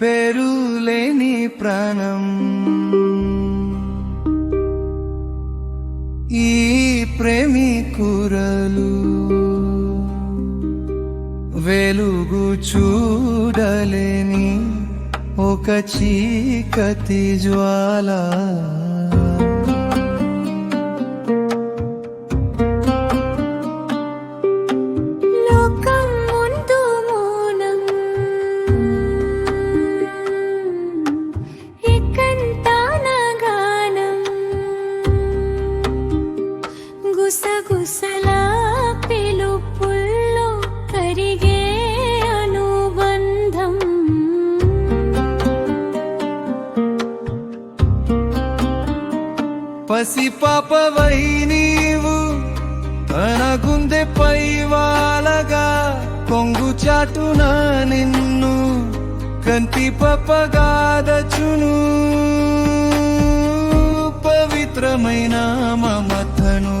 పెరులేని ప్రాణం. ఈ ప్రేమికురలు వెలుగు చూడలేని ఒక చీకతి జ్వాలా. పసి పాపవై నీవు తన గుందె పై వాలగా కొంగు చాటున నిన్ను కంటి పప్పగాదచును పవిత్రమైన మమతను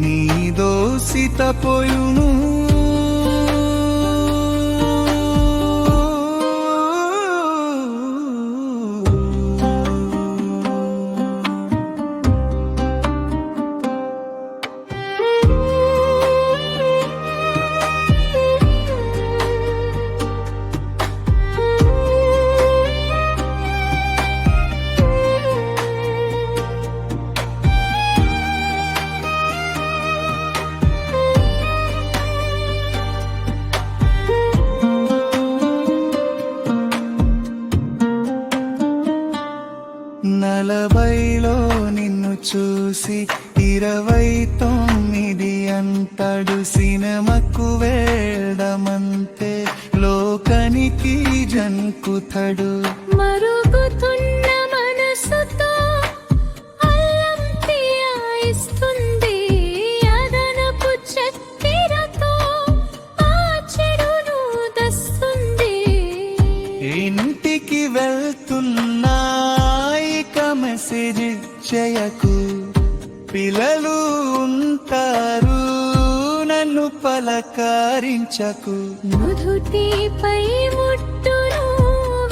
నీ దోసిత పోయును. చూసి ఇరవై తొమ్మిది అంతడు సినిమకు వేడమంతే లోకనికి జంకుతడు. మరుగుతున్న మనసుతో అల్లం తీయాయిస్తుంది అదనపు చక్కెరతో ఆ చెడును దస్తుంది. ఇంటికి వెళ్తున్నా మెసేజ్ చేయకు పిల్లలు ఉంటారు నన్ను పలకరించకు. నుదుటిపై ముట్టును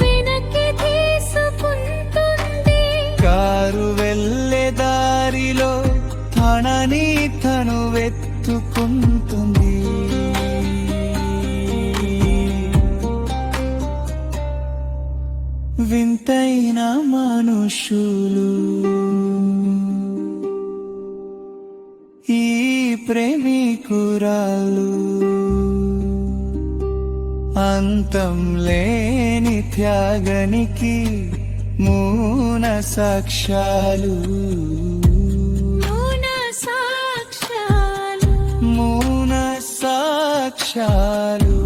వెనక్కి తీసుకుంటుంది. కారు వెళ్ళే దారిలో తనని తను వెతుకుంటుంది ప్రేమికురాలు. అంతం లేని త్యాగనికి మూన సాక్ష్యాలు. మౌన సాక్ష్యాలు. మూన సాక్ష్యాలు.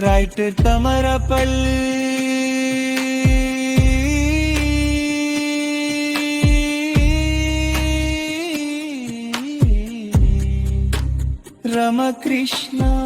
రైట్ రమకృష్ణ.